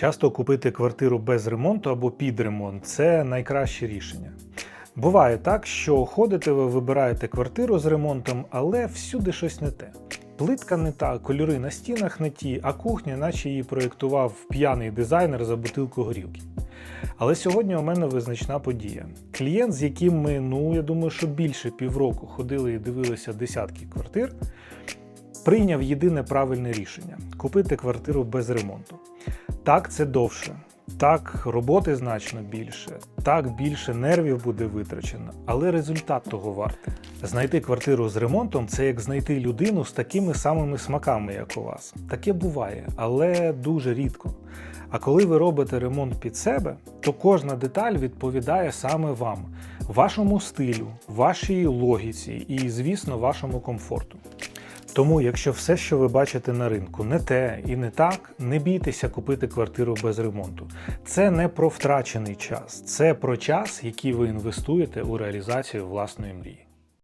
Часто купити квартиру без ремонту або під ремонт це найкраще рішення. Буває так, що ходите ви вибираєте квартиру з ремонтом, але всюди щось не те. Плитка не та, кольори на стінах не ті, а кухня, наче її проєктував п'яний дизайнер за бутилку горілки. Але сьогодні у мене визначна подія. Клієнт, з яким ми, ну я думаю, що більше півроку ходили і дивилися десятки квартир, прийняв єдине правильне рішення купити квартиру без ремонту. Так, це довше. Так, роботи значно більше, так більше нервів буде витрачено, але результат того вартий. Знайти квартиру з ремонтом це як знайти людину з такими самими смаками, як у вас. Таке буває, але дуже рідко. А коли ви робите ремонт під себе, то кожна деталь відповідає саме вам, вашому стилю, вашій логіці і, звісно, вашому комфорту. Тому, якщо все, що ви бачите на ринку, не те і не так, не бійтеся купити квартиру без ремонту. Це не про втрачений час, це про час, який ви інвестуєте у реалізацію власної мрії.